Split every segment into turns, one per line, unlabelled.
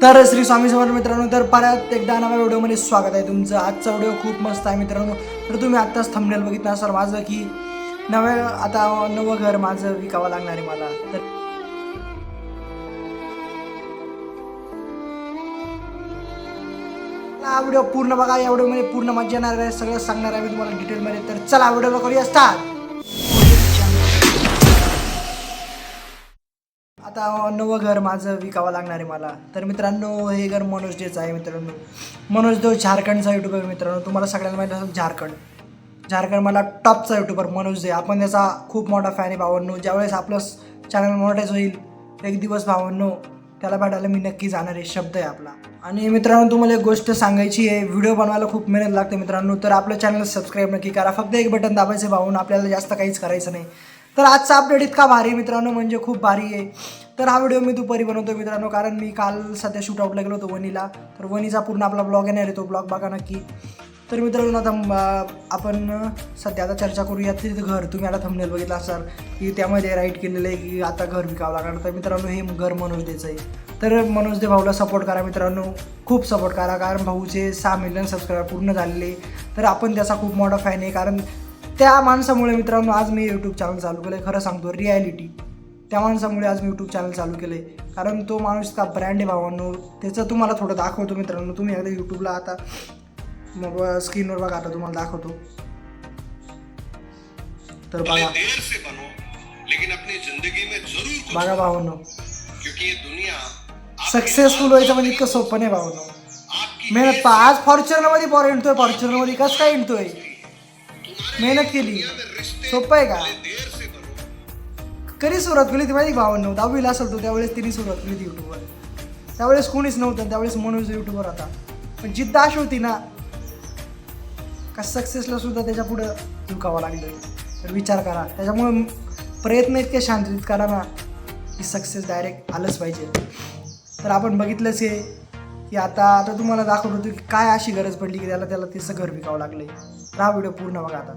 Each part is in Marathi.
तर श्री स्वामी समर्थ मित्रांनो तर परत एकदा नव्या व्हिडिओमध्ये स्वागत आहे. तुमचं आजचा व्हिडिओ खूप मस्त आहे मित्रांनो. तर तुम्ही आत्ताच थंबनेल बघितला असाल माझं की नव्या आता नवं घर माझं विकावं लागणार आहे मला. तर हा व्हिडिओ पूर्ण बघा. या व्हिडिओमध्ये पूर्ण मजा येणार आहे. सगळं सांगणार आहे मी तुम्हाला डिटेलमध्ये तर चला व्हिडिओला करूया स्टार्ट आता नवं घर माझं विकावं लागणार आहे मला. तर मित्रांनो हे घर मनोज डेचं आहे मित्रांनो. मनोज देव झारखंडचा युट्यूबर मित्रांनो. तुम्हाला सगळ्यांना माहिती असेल झारखंड. झारखंड मला टॉपचा युट्यूबर मनोज दे. आपण त्याचा खूप मोठा फॅन आहे भावांनो. ज्यावेळेस आपलं चॅनल मोनटाईज होईल एक दिवस भावांनो त्याला भेटायला मी नक्की जाणार आहे. शब्द आहे आपला. आणि मित्रांनो तुम्हाला एक गोष्ट सांगायची आहे. व्हिडिओ बनवायला खूप मेहनत लागते मित्रांनो. तर आपलं चॅनल सबस्क्राईब नक्की करा. फक्त एक बटन दाबायचं भावून. आपल्याला जास्त काहीच करायचं नाही. तर आजचा अपडेट इतका भारी मित्रांनो. म्हणजे खूप भारी आहे. तर हा व्हिडिओ मी दुपारी बनवतो मित्रांनो कारण मी काल सध्या शूट आउटला गेलो होतो वणीला तर वणीचा पूर्ण आपला ब्लॉग येणार आहे तो ब्लॉग बघा नक्की. तर मित्रांनो आता आपण सध्या आता चर्चा करूया तिथं घर तुम्ही आता थंबनेल बघितलं असाल की त्यामध्ये राईट केलेलं आहे की आता घर विकावं लागणार. तर मित्रांनो हे घर मनोज देचं आहे. तर मनोज दे भाऊला सपोर्ट करा मित्रांनो खूप सपोर्ट करा कारण भाऊचे सहा मिलियन सबस्क्राईबर पूर्ण झालेले तर आपण त्याचा खूप मोठा फॅन आहे कारण त्या माणसामुळे मित्रांनो आज मी यूट्यूब चॅनल चालू केलं खरं सांगतो रिॲलिटी त्या माणसामुळे आज मी यूट्यूब चॅनल चालू केलं आहे कारण तो माणूस का ब्रँड आहे भावांनो? त्याचं तुम्हाला थोडं दाखवतो मित्रांनो. तुम्ही एकदा यूट्यूबला आता मग स्क्रीनवर बघा आता तुम्हाला दाखवतो. तर बघा.
देर से बनो लेकिन अपनी जिंदगी में जरूर कुछ
बघा भावांनो.
क्योंकि ये दुनिया आपके
सक्सेसफुल व्हायचं म्हणजे इतकं सोपं नाही भावांनो. मेहनत पहा आज फॉर्च्युनरमध्ये पोर हिंडतोय फॉर्च्युनरमध्ये कसं काय
तुम्हारे
मेहनत केली. सोपं आहे का? कधी सुरुवात केली ती माहिती नव्हतं दहावीला असेल तो त्यावेळेस तिने सुरुवात केली ती युट्यूबवर त्यावेळेस कोणीच नव्हतं त्यावेळेस मनोज युट्यूबर होता पण जिद्द अशी होती ना का सक्सेसला सुद्धा त्याच्या पुढं झुकावं लागलं तर विचार करा. त्याच्यामुळे प्रयत्न इतके शांतरित करा ना की सक्सेस डायरेक्ट आलंच पाहिजे. तर आपण बघितलंच आहे की आता आता तुम्हाला दाखवत होतो की काय अशी गरज पडली की त्याला त्याला तिचं घर विकावं लागलं तर हा व्हिडिओ पूर्ण बघा आता.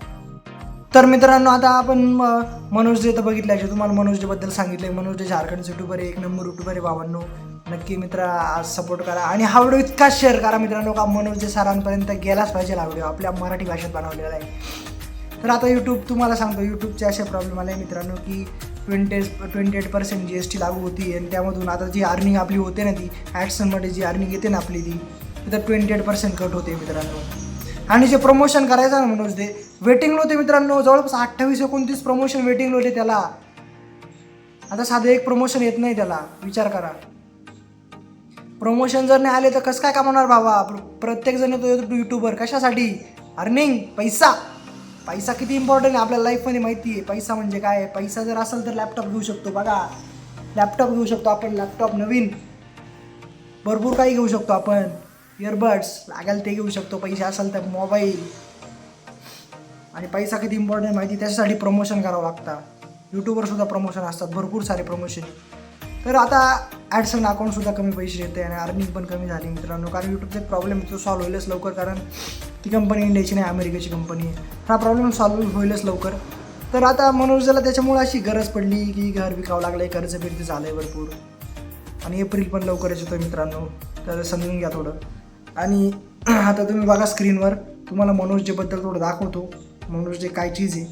तर मित्रांनो आता आपण अ, मनोज डे तर बघितलं आहे तुम्हाला मनोज डे सांगितलं आहे मनोज डे झारखंड युट्यूबर आहे एक नंबर युट्यूबर आहे बाबांनो. नक्की मित्र आज सपोर्ट करा. आणि हा व्हिडिओ इतका शेअर करा मित्रांनो का मनोज डे सरांपर्यंत गेलाच पाहिजे हा व्हिडिओ आपल्या मराठी भाषेत बनवलेला आहे. तर आता यूट्यूब तुम्हाला सांगतो यूट्यूबचे असे प्रॉब्लेम आले मित्रांनो की twenty twenty eight percent G S T लागू होती. आणि त्यामधून आता जी अर्निंग आपली होते ना ती ॲडसनमध्ये जी अर्निंग येते ना आपली ती तर ट्वेंटी एट पर्सेंट कट होते मित्रांनो. आणि जे प्रमोशन करायचं ना मनोज ते वेटिंग होते मित्रांनो जवळपास अठ्ठावीस एकोणतीस प्रमोशन वेटिंग होते त्याला. आता साधं एक प्रमोशन येत नाही त्याला विचार करा. प्रमोशन जर नाही आले तर कसं काय कमावणार बाबा प्रत्येक जण तो येतो युट्यूबर कशासाठी? अर्निंग पैसा. पैसा किती इम्पॉर्टंट आहे आपल्या लाईफमध्ये माहिती आहे. पैसा म्हणजे काय? पैसा जर असेल तर लॅपटॉप घेऊ शकतो बघा. लॅपटॉप घेऊ शकतो आपण लॅपटॉप नवीन. भरपूर काही घेऊ शकतो आपण. इयरबड्स लागेल ते घेऊ शकतो. पैसे असेल तर मोबाईल आणि पैसा किती इम्पॉर्टंट माहिती? त्याच्यासाठी प्रमोशन करावं लागतं. यूट्यूबवरसुद्धा प्रमोशन असतात. भरपूर सारे प्रमोशन तर आता ॲडसन अकाउंटसुद्धा कमी पैसे येते आणि अर्निंग पण कमी झाली मित्रांनो. कारण यूट्यूबचा एक प्रॉब्लेम तो सॉल्व्ह होईलच लवकर. कारण ती कंपनी इंडियाची नाही अमेरिकेची कंपनी आहे. हा प्रॉब्लेम सॉल्व्ह होईलच लवकर. तर आता मनोरंजनाला त्याच्यामुळे अशी गरज पडली की घर विकावं लागलं आहे कर्ज फिरती झालं आहे भरपूर. आणि एप्रिल पण लवकरच येतो मित्रांनो. तर समजून घ्या थोडं. आणि आता तुम्ही बघा स्क्रीनवर तुम्हाला मनोजडेबद्दल थोडं दाखवतो. मनोज डे काय चीज आहे.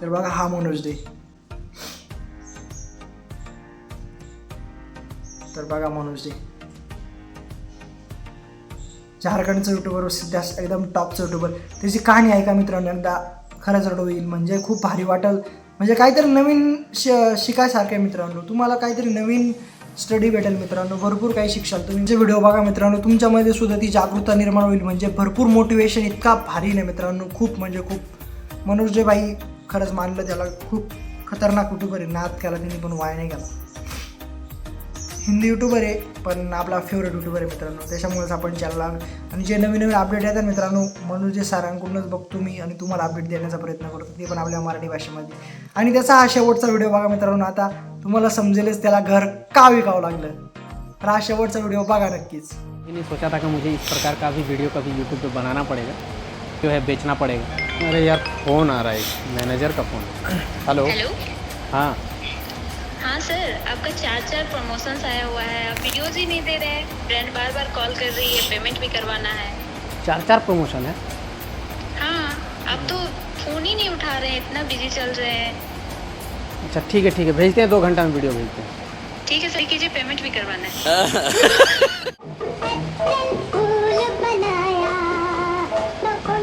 तर बघा हा मनोज डे तर बघा मनोज डे झारखंडचं युट्यूबर सध्या एकदम टॉपचं युट्यूबर त्याची कहाणी ऐका मित्रांनो एकदा खरंच रडू होईल. म्हणजे खूप भारी वाटेल. म्हणजे काहीतरी नवीन श शिकायसारखं आहे मित्रांनो. तुम्हाला काहीतरी नवीन स्टडी भेटेल मित्रांनो भरपूर काही शिक्षाल तुमचे व्हिडिओ बघा मित्रांनो तुमच्यामध्ये सुद्धा ती जागृतता निर्माण होईल. म्हणजे भरपूर मोटिवेशन इतका भारी नाही मित्रांनो खूप म्हणजे खूप. मनोजयबाई खरंच मानलं त्याला खूप खतरनाक युट्यूबर आहे. नाद केला त्यांनी पण वाया नाही केला हिंदी युट्यूबर आहे पण आपला फेवरेट युट्यूबर आहे मित्रांनो. त्याच्यामुळेच आपण चॅनलला आणि जे नवीन नवीन अपडेट येतात मित्रांनो मनोज जे सरांकडूनच बघतो मी आणि तुम्हाला अपडेट देण्याचा प्रयत्न करतो. ते पण आपल्या मराठी भाषेमध्ये. आणि त्याचा हा शेवटचा व्हिडिओ बघा मित्रांनो. आता तुम्हाला समजेलच त्याला घर का विकावं लागलं. तर हा शेवटचा व्हिडिओ बघा नक्कीच.
मैंने सोचा था कि मुझे इस प्रकार का भी वीडियो कभी यूट्यूब पे बनाना पड़ेगा? जो है बेचना पड़ेगा. अरे यार फ़ोन आ रहा है. मैनेजर का फ़ोन हेलो
हेलो
हाँ.
हाँ सर आपका चार चार प्रमोशंस आया हुआ है. आप वीडियोज ही नहीं दे रहे हैं. ब्रांड बार बार कॉल कर रही है. पेमेंट भी करवाना है.
चार चार प्रमोशन है?
हाँ. आप तो फ़ोन ही नहीं उठा रहे हैं. इतना बिजी चल रहे हैं.
अच्छा ठीक है ठीक है भेजते हैं दो घंटा में वीडियो भेजते. हैं
ठीक है सर कीजिए पेमेंट भी करवाना है.
फूल बनाया नको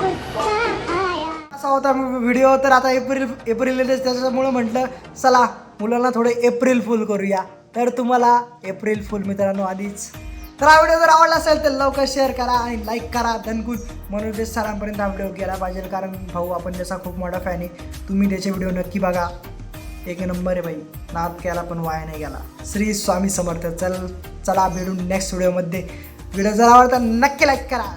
कुत्ता आया
असा होता व्हिडिओ तर आता एप्रिल एप्रिल येते त्याच्यामुळे म्हटलं चला मुलांना थोडे एप्रिल फुल करूया. तर तुम्हाला एप्रिल फुल मित्रांनो आधीच. तर हा व्हिडिओ जर आवडला असेल तर लवकर शेअर करा आणि लाईक करा. धनकून म्हणून ते सरांपर्यंत हा व्हिडिओ गेला पाहिजे. कारण भाऊ आपण त्याचा खूप मोठा फॅन आहे तुम्ही त्याचे व्हिडिओ नक्की बघा. एक नंबर आहे भाई. नाद केला पण वाया नाही गेला. श्री स्वामी समर्थ. चल चला भेटून नेक्स्ट व्हिडिओमध्ये व्हिडिओ जर आवडता नक्की लाईक करा.